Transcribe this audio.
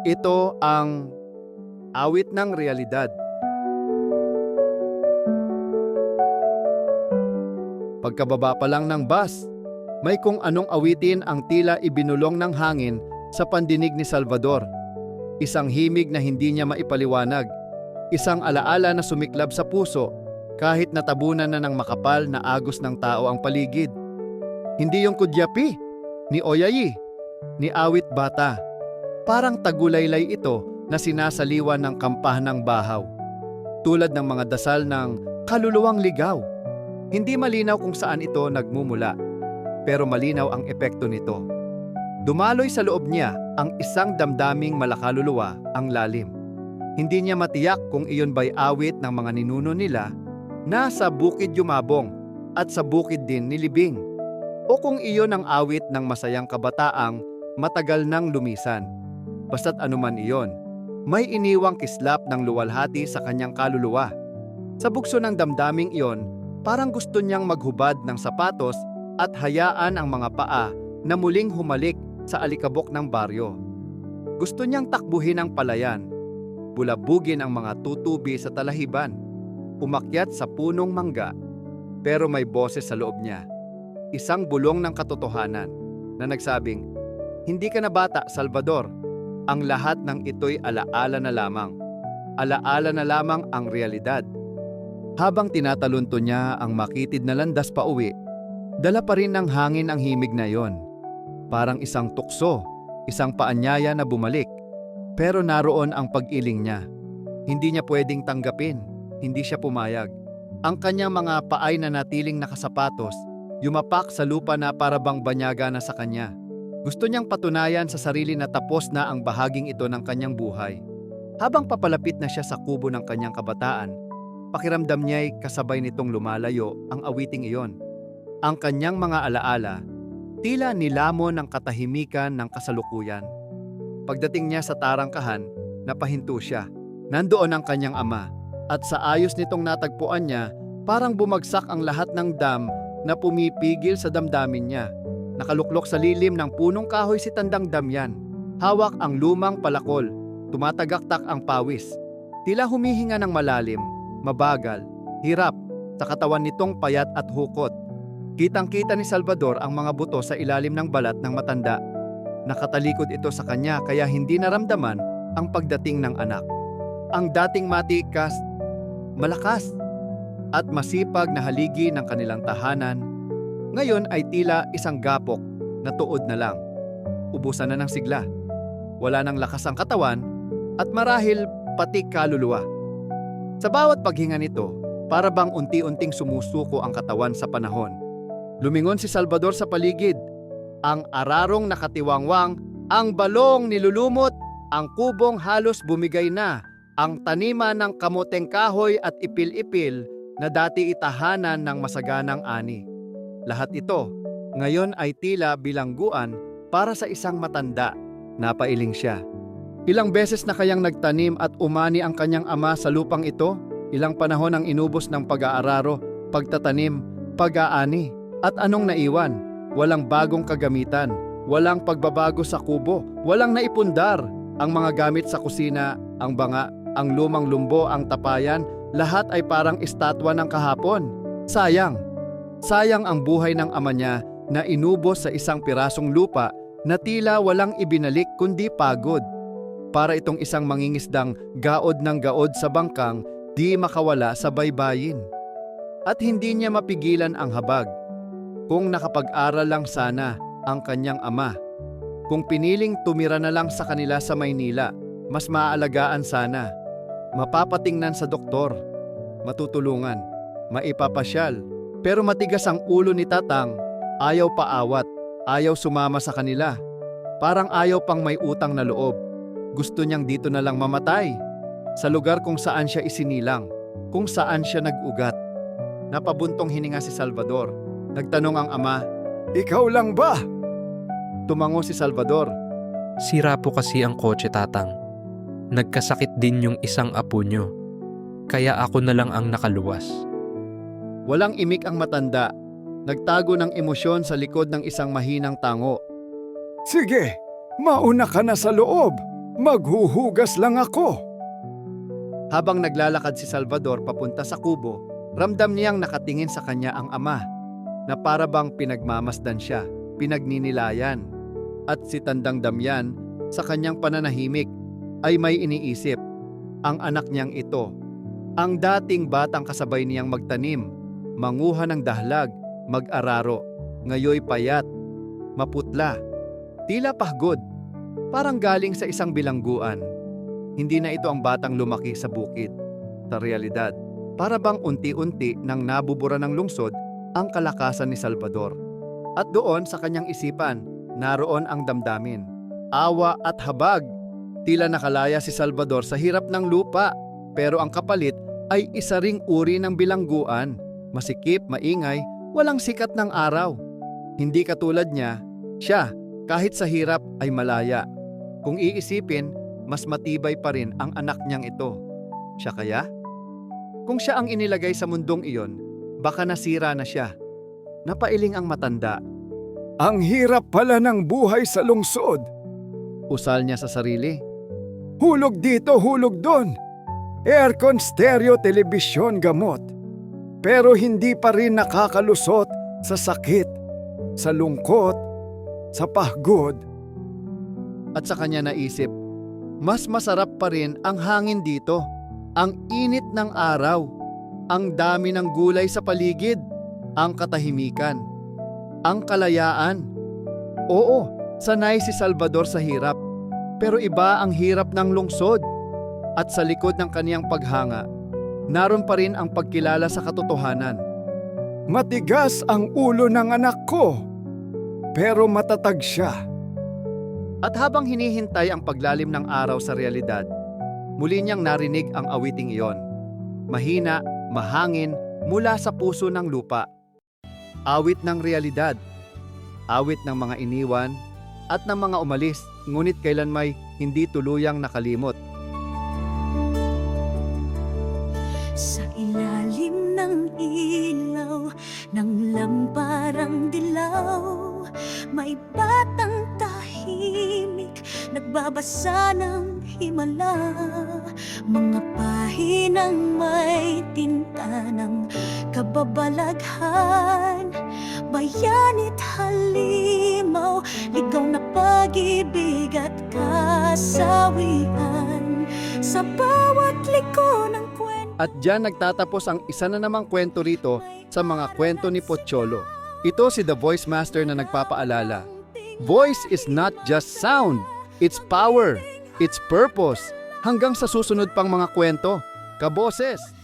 Ito ang awit ng realidad. Pagkababa pa lang ng bus, may kung anong awitin ang tila ibinulong ng hangin sa pandinig ni Salvador. Isang himig na hindi niya maipaliwanag. Isang alaala na sumiklab sa puso kahit natabunan na ng makapal na agos ng tao ang paligid. Hindi yung kudyapi, ni Oyayi, ni Awit Bata. Parang tagulaylay ito na sinasaliwan ng kampahan ng bahaw. Tulad ng mga dasal ng kaluluwang ligaw. Hindi malinaw kung saan ito nagmumula, pero malinaw ang epekto nito. Dumaloy sa loob niya ang isang damdaming malakaluluwa ang lalim. Hindi niya matiyak kung iyon ba'y awit ng mga ninuno nila na sa bukid yumabong at sa bukid din nilibing. O kung iyon ang awit ng masayang kabataang matagal nang lumisan. Basta't anuman iyon, may iniwang kislap ng luwalhati sa kanyang kaluluwa. Sa bukso ng damdaming iyon, parang gusto niyang maghubad ng sapatos at hayaan ang mga paa na muling humalik sa alikabok ng baryo. Gusto niyang takbuhin ang palayan, bulabugin ang mga tutubi sa talahiban, umakyat sa punong mangga, pero may boses sa loob niya. Isang bulong ng katotohanan na nagsabing, Hindi ka na bata, Salvador. Ang lahat ng ito'y alaala na lamang. Alaala na lamang ang realidad. Habang tinatalunto niya ang makitid na landas pa uwi, dala pa rin ng hangin ang himig na yon. Parang isang tukso, isang paanyaya na bumalik. Pero naroon ang pag-iling niya. Hindi niya pwedeng tanggapin, hindi siya pumayag. Ang kanyang mga paay na natiling nakasapatos, yumapak sa lupa na para bang banyaga na sa kanya. Gusto niyang patunayan sa sarili na tapos na ang bahaging ito ng kanyang buhay. Habang papalapit na siya sa kubo ng kanyang kabataan, pakiramdam niya'y kasabay nitong lumalayo ang awiting iyon. Ang kanyang mga alaala, tila nilamon ng katahimikan ng kasalukuyan. Pagdating niya sa tarangkahan, napahinto siya. Nandoon ang kanyang ama, at sa ayos nitong natagpuan niya, parang bumagsak ang lahat ng dam na pumipigil sa damdamin niya. Nakaluklok sa lilim ng punong kahoy si Tandang Damyan. Hawak ang lumang palakol. Tumatagaktak ang pawis. Tila humihinga ng malalim, mabagal, hirap, sa katawan nitong payat at hukot. Kitang-kita ni Salvador ang mga buto sa ilalim ng balat ng matanda. Nakatalikod ito sa kanya kaya hindi naramdaman ang pagdating ng anak. Ang dating matikas, malakas, at masipag na haligi ng kanilang tahanan ngayon ay tila isang gapok na tuod na lang. Ubusan na ng sigla. Wala nang lakas ang katawan at marahil pati kaluluwa. Sa bawat paghinga nito, para bang unti-unting sumusuko ang katawan sa panahon. Lumingon si Salvador sa paligid. Ang ararong nakatiwangwang, ang balong nilulumot, ang kubong halos bumigay na, ang taniman ng kamoteng kahoy at ipil-ipil na dati itahanan ng masaganang ani. Lahat ito, ngayon ay tila bilangguan para sa isang matanda. Napailing siya. Ilang beses na kayang nagtanim at umani ang kanyang ama sa lupang ito, ilang panahon ang inubos ng pag-aararo, pagtatanim, pag-aani. At anong naiwan? Walang bagong kagamitan, walang pagbabago sa kubo, walang naipundar. Ang mga gamit sa kusina, ang banga, ang lumang lumbo, ang tapayan, lahat ay parang estatwa ng kahapon. Sayang, Sayang ang buhay ng ama niya na inubos sa isang pirasong lupa na tila walang ibinalik kundi pagod. Para itong isang mangingisdang gaod ng gaod sa bangkang di makawala sa baybayin. At hindi niya mapigilan ang habag. Kung nakapag-aral lang sana ang kanyang ama. Kung piniling tumira na lang sa kanila sa Maynila, mas maaalagaan sana. Mapapatingnan sa doktor, matutulungan, maipapasyal, pero matigas ang ulo ni Tatang, ayaw paawat, ayaw sumama sa kanila. Parang ayaw pang may utang na loob. Gusto niyang dito na lang mamatay. Sa lugar kung saan siya isinilang, kung saan siya nag-ugat. Napabuntong hininga si Salvador. Nagtanong ang ama, Ikaw lang ba? Tumango si Salvador. Sira po kasi ang kotse tatang. Nagkasakit din yung isang apo nyo. Kaya ako na lang ang nakaluwas. Walang imik ang matanda. Nagtago ng emosyon sa likod ng isang mahinang tango. Sige, mauna ka na sa loob. Maghuhugas lang ako. Habang naglalakad si Salvador papunta sa kubo, ramdam niyang nakatingin sa kanya ang ama na para bang pinagmamasdan siya, pinagninilayan. At si Tandang Damyan sa kanyang pananahimik ay may iniisip, ang anak niyang ito, ang dating batang kasabay niyang magtanim, manguha ng dahlag, mag-araro, ngayoy payat, maputla, tila pahgod, parang galing sa isang bilangguan. Hindi na ito ang batang lumaki sa bukid. Sa realidad, para bang unti-unti nang nabubura ng lungsod ang kalakasan ni Salvador. At doon sa kanyang isipan, naroon ang damdamin. Awa at habag. Tila nakalaya si Salvador sa hirap ng lupa, pero ang kapalit ay isa ring uri ng bilangguan. Masikip, maingay, walang sikat ng araw. Hindi katulad niya, siya, kahit sa hirap ay malaya. Kung iisipin, mas matibay pa rin ang anak niyang ito. Siya kaya? Kung siya ang inilagay sa mundong iyon, baka nasira na siya. Napailing ang matanda. Ang hirap pala ng buhay sa lungsod. Usal niya sa sarili. Hulog dito, hulog doon. Aircon, stereo, telebisyon, gamot. Pero hindi pa rin nakakalusot sa sakit, sa lungkot, sa pahgod. At sa kanya naisip, mas masarap pa rin ang hangin dito. Ang init ng araw. Ang dami ng gulay sa paligid. Ang katahimikan. Ang kalayaan. Oo, sanay si Salvador sa hirap. Pero iba ang hirap ng lungsod. At sa likod ng kaniyang paghanga, naroon pa rin ang pagkilala sa katotohanan. Matigas ang ulo ng anak ko. Pero matatag siya. At habang hinihintay ang paglalim ng araw sa realidad, muli niyang narinig ang awiting iyon. Mahina, mahangin, mula sa puso ng lupa. Awit ng realidad. Awit ng mga iniwan at ng mga umalis, ngunit kailan may hindi tuluyang nakalimot. Sa ilalim ng ilaw ng lamparang dilaw May batang tahimik nagbabasa ng himala. Mga pahinang may tinta ng kababalaghan Bayanit halimaw, ligaw na pag-ibig at kasawian. Sa bawat liko ng At diyan nagtatapos ang isa na namang kwento rito sa mga kwento ni Pocholo. Ito si The Voice Master na nagpapaalala. Voice is not just sound, it's power, it's purpose. Hanggang sa susunod pang mga kwento. Kaboses!